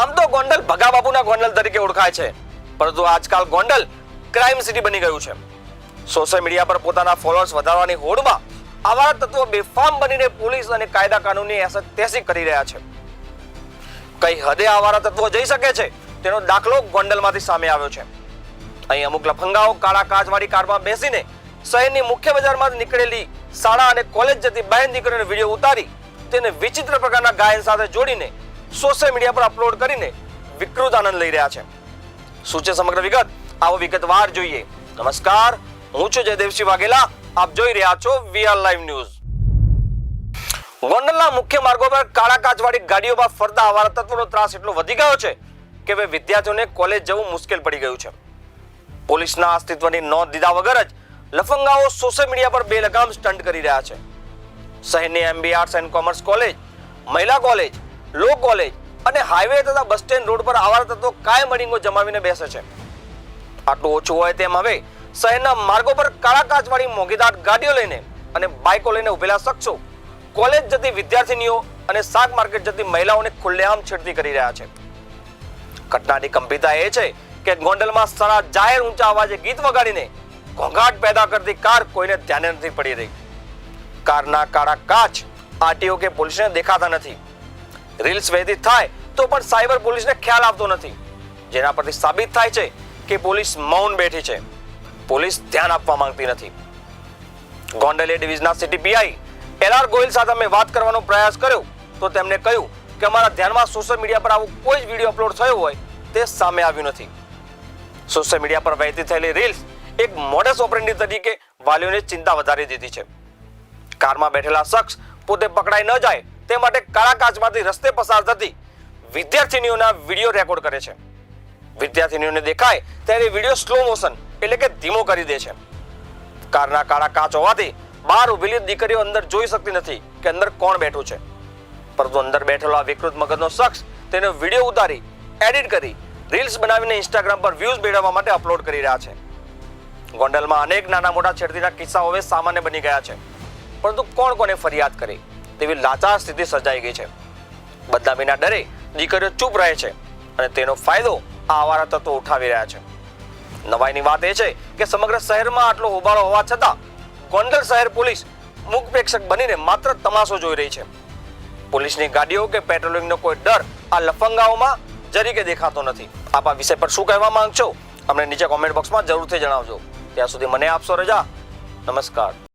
આમ તો ગોંડલ ભગા બાપુના ગોંડલ તરીકે ઓળખાય છે. પરંતુ આજકાલ ગોંડલ ક્રાઇમ સિટી બની ગયું છે. સોશિયલ મીડિયા પર પોતાના ફોલોઅર્સ વધારવાની હોડમાં આવા તત્વો બેફામ બનીને પોલીસ અને કાયદા કાનૂનની અસર તેસી કરી રહ્યા છે. કઈ હદે આવારા તત્વો જઈ શકે છે, તેનો દાખલો ગોંડલમાંથી સામે આવ્યો છે. અહીં અમુક લફંગાઓ કાળા કાચવાળી કારમાં બેસીને શહેરની મુખ્ય બજારમાં નીકળેલી શાળા અને કોલેજ જતી બહેન દીકરીનો વીડિયો ઉતારી તેને વિચિત્ર પ્રકારના ગાયન સાથે જોડીને સોશિયલ મીડિયા પર અપલોડ કરીને વિકૃત આનંદ લઈ રહ્યા છે. શું છે સમગ્ર વિગત? આવો વિગતવાર જોઈએ. નમસ્કાર, હું છું જયદેવસિંહ વાઘેલા. આપ જોઈ રહ્યા છો વીઆર લાઈવ ન્યૂઝ. ગોંડલના મુખ્ય માર્ગો પર કાળા કાચવાળી ગાડીઓમાં ફરતા અવારા તત્વોનો ત્રાસ એટલો વધી ગયો છે કે હવે વિદ્યાર્થીઓને કોલેજ જવું મુશ્કેલ પડી ગયું છે. પોલીસના અસ્તિત્વની નોંધ દીધા વગર જ લફંગાઓ સોશિયલ મીડિયા પર બેલગામ સ્ટન્ટ કરી રહ્યા છે. શહેરની M B arts and commerce college, મહિલા કોલેજ લો કોલેજ અને હાઈવે તથા બસ સ્ટેન્ડ રોડ પર આવારા તત્વો કાયમ અડીંગો જમાવીને બેસે છે. આટલું ઓછું હોય તેમ હવે શહેરના માર્ગો પર કાળા કાચવાળી મોંઘીદાટ ગાડીઓ લઈને અને બાઇકો લઈને ઉભેલા શખ્સો કોલેજ જતી વિદ્યાર્થીનીઓ અને શાક માર્કેટ જતી મહિલાઓને ખુલ્લેઆમ છેડતી કરી રહ્યા છે. ઘટનાની ગંભીરતા એ છે કે ગોંડલમાં સારા જાહેર ઊંચા અવાજે ગીત વગાડીને ઘોંઘાટ પેદા કરતી કાર કોઈને ધ્યાને નથી પડી રહી. કારના કાળા કાચ આરટીઓ કે પોલીસને દેખાતા નથી. રીલ્સ વહેતી થાય તો પણ સાયબર પોલીસને ખ્યાલ આવતો નથી. જેના પરથી સાબિત થાય છે કે પોલીસ મૌન બેઠી છે. પોલીસ ધ્યાન આપવા માંગતી નથી. Gondal A ડિવિઝનના city PI L R Goyal સાથે અમે વાત કરવાનો પ્રયાસ કર્યો તો તેમણે કહ્યું કે અમારા ધ્યાનમાં સોશિયલ મીડિયા પર આવો કોઈ જ વીડિયો અપલોડ થયો હોય તે સામે આવ્યું નથી. સોશિયલ મીડિયા પર વહેતી થયેલી રીલ્સ એક મોડસ ઓપરેન્ડી તરીકે વાલીઓને ચિંતા વધારી દીધી છે. કારમાં બેઠેલા શખ્સ પોતે પકડાઈ ન જાય તે માટે કાળા કાચમાંથી રસ્તે પસાર થતી વિદ્યાર્થીનીઓના વીડિયો રેકોર્ડ કરે છે. વિદ્યાર્થીનીઓને દેખાય ત્યારે વીડિયો સ્લો મોશન એટલે કે ધીમો કરી દે છે. કારના કાળા કાચ હોવાથી બહાર ઉભેલી દીકરીઓ અંદર જોઈ શકતી નથી કે અંદર કોણ બેઠું છે. પરંતુ અંદર બેઠેલો આ વિકૃત મગજનો શખ્સ તેનો વીડિયો ઉતારી એડિટ કરી રીલ્સ બનાવીને ઇન્સ્ટાગ્રામ પર વ્યૂઝ મેળવવા માટે અપલોડ કરી રહ્યા છે. ગોંડલમાં અનેક નાના મોટા છેડતીના કિસ્સાઓ હવે સામાન્ય બની ગયા છે. પરંતુ કોણ કોને ફરિયાદ કરે? તેવી લાચાર સ્થિતિ સર્જાઈ ગઈ છે. બદનામીના ડરે દીકરીઓ ચૂપ રહે છે અને તેનો ફાયદો આ આવારા તત્વો ઉઠાવી રહ્યા છે. નવાઈની વાત એ છે કે સમગ્ર શહેરમાં આટલો હોબાળો હોવા છતાં ગોંડલ શહેર પોલીસ મુખ પ્રેક્ષક બનીને માત્ર તમાશો જોઈ રહી છે. પોલીસની ગાડીઓ કે પેટ્રોલિંગનો કોઈ ડર આ લફંગાઓમાં જરીકે દેખાતો નથી. આપ આ વિષય પર શું કહેવા માંગશો? અમને નીચે કોમેન્ટ બોક્સમાં જરૂરથી જણાવજો. ત્યાં સુધી મને આપશો રજા. નમસ્કાર.